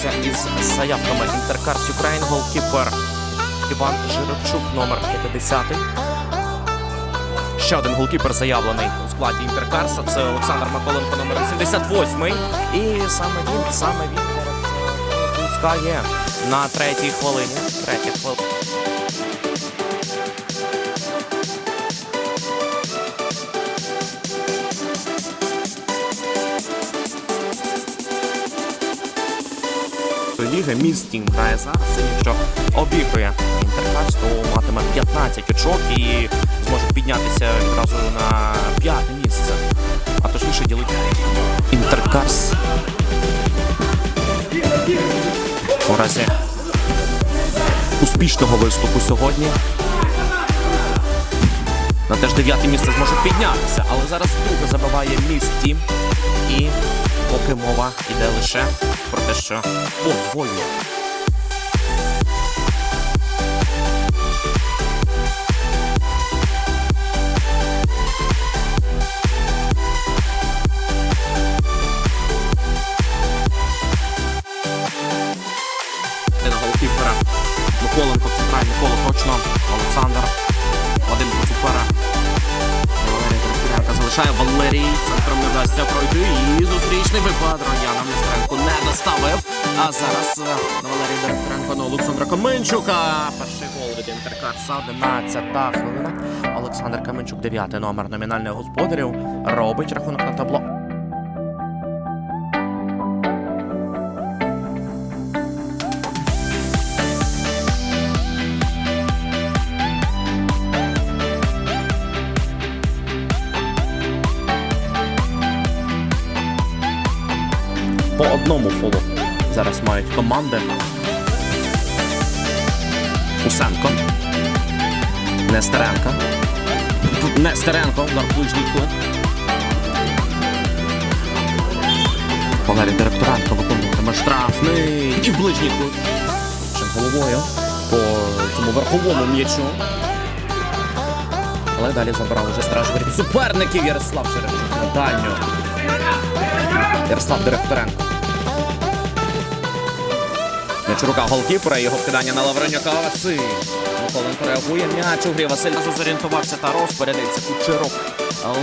боротися із заявками Інтеркарс Юкрейн, голкіпер Іван Жиробчук, номер 50. Ще один голкіпер заявлений у складі Інтеркарса. Це Олександр Маколенко, номер 78. І саме він, саме він е, пускає на третій хвилині. Третя хвилина. Ліга містінг грає зараз, якщо обігрує інтерфейс, то матиме 15 очок і зможе піднятися відразу на п'яте місце. А точніше ділити Інтеркарс. У разі успішного виступу сьогодні. На теж дев'яте місце зможе піднятися, але зараз вдруге забиває міст Тім. І поки мова йде лише про те, що подвоює. Миколенко центральний коло точно. Олександр. Один Коцупера. Валерій Дерев'янка залишає Валерій. Центром не вдасться пройти. І зустрічний випад Рояна Нестеренко не доставив. А зараз е, на Валерій Директоренко на Олександра Каменчука. Перший гол від Інтеркарса. 11 хвилина. Олександр Каменчук, 9 номер номінальних господарів. Робить рахунок на табло. Одному фолу зараз мають команди. Усенко. Нестеренко. Нестеренко. В ближній кут. Валерій Директоренко виконуватиме штрафний. І в ближній кут. Головою по цьому верховому м'ячу. Але далі забрав уже страж суперників Ярослав Жеребчук на дальню. Ярослав Директоренко. М'ячурука голкіпера, його вкидання на Лавренюка Василь. Миколенко реагує м'яч у грі. Василь зорієнтувався та розпорядиться. Кучерок.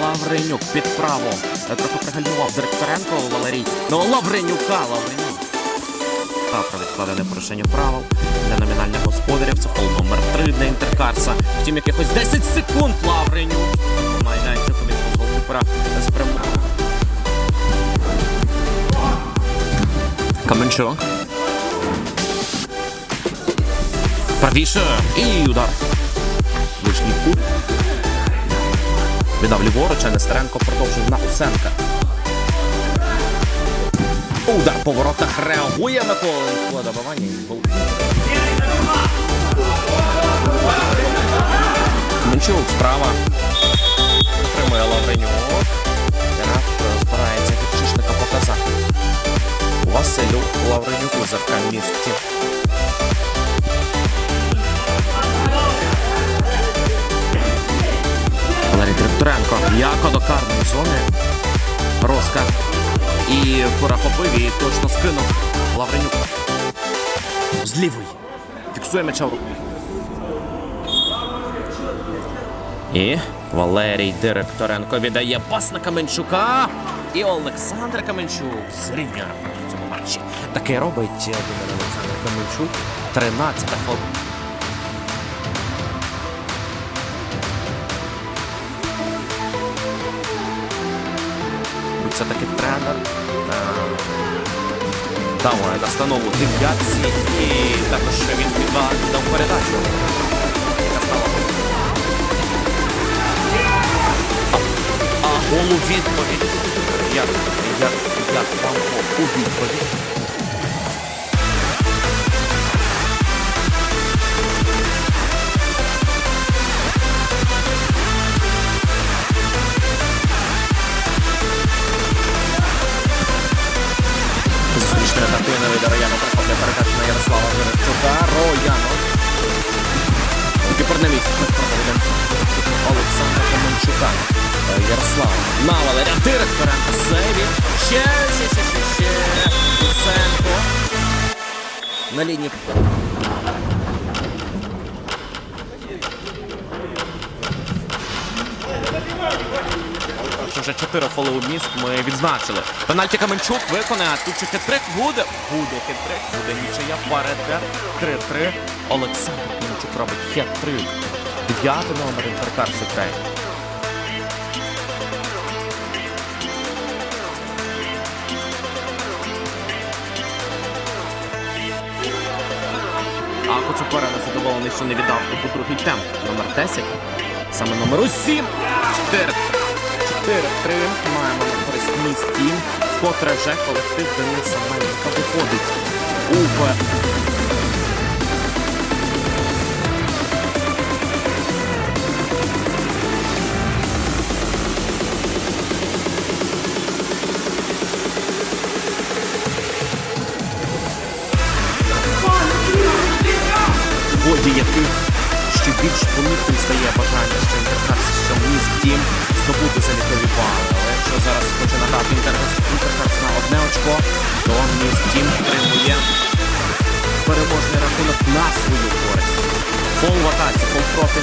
Лавренюк під право. Трохи пригальмував Директоренко Валерій. Ну Лавренюка, Лавренюк. Та відкладене порушення правил для номінальних господарів. Це фол номер 3 для Інтеркарса. Втім, якихось 10 секунд Лавренюк. Майданчику від голкіпера спрямував. Каменчук. Правіше. І удар. Вишній кут. Віддав ліворуч, а Нестеренко продовжив на Усенка. Удар по воротах реагує Миколенко. Добивання і гол. Менчук справа. Отримує Лавренюк. Граф збирається від Чишника показати. Василю Лавренюку за в. Директоренко. Яко до карної зони. Роска. І перехопив і точно скинув Лавренюк. З лівої. Фіксує м'яча в руку. І Валерій Директоренко віддає пас на Каменчука. І Олександр Каменчук зрівнює рахунок в цьому матчі. Таке робить Олександр Каменчук. 13 станову Дав настанову дев'ятці і також він віддав віддав передачу. Яка стала а, а гол відповідь. Як, як, як вам у відповідь? Від проходить передачу на Ярослава Жеребчука. Рояно. Кіпер на місці. Олександра Каменчука. Ярослав. На Валерія Директоренка. Сейві. Ще, ще, ще, ще, ще. Луценко. на лінії. Вже чотири фоли у міст ми відзначили. Пенальті Каменчук виконає, а тут чи хитрик буде. Буде хитрик, буде нічия парите. 3-3. Олександр Каменчук робить хет-трик. Дев'ятий номер Інтеркар Секрет. А Коцупера незадоволений, що не віддав таку другий темп. Номер 10. Саме номеру 7. 4. 4-3. Маємо на користь місті. Вкотре вже колектив Дениса Мельника виходить у Б. в яких ще більш помітним стає бажання, здобути залікові бали. Але якщо зараз хоче надати Інтеркарс на одне очко, то міст тім отримує переможний рахунок на свою користь. Фол в атаці, фол проти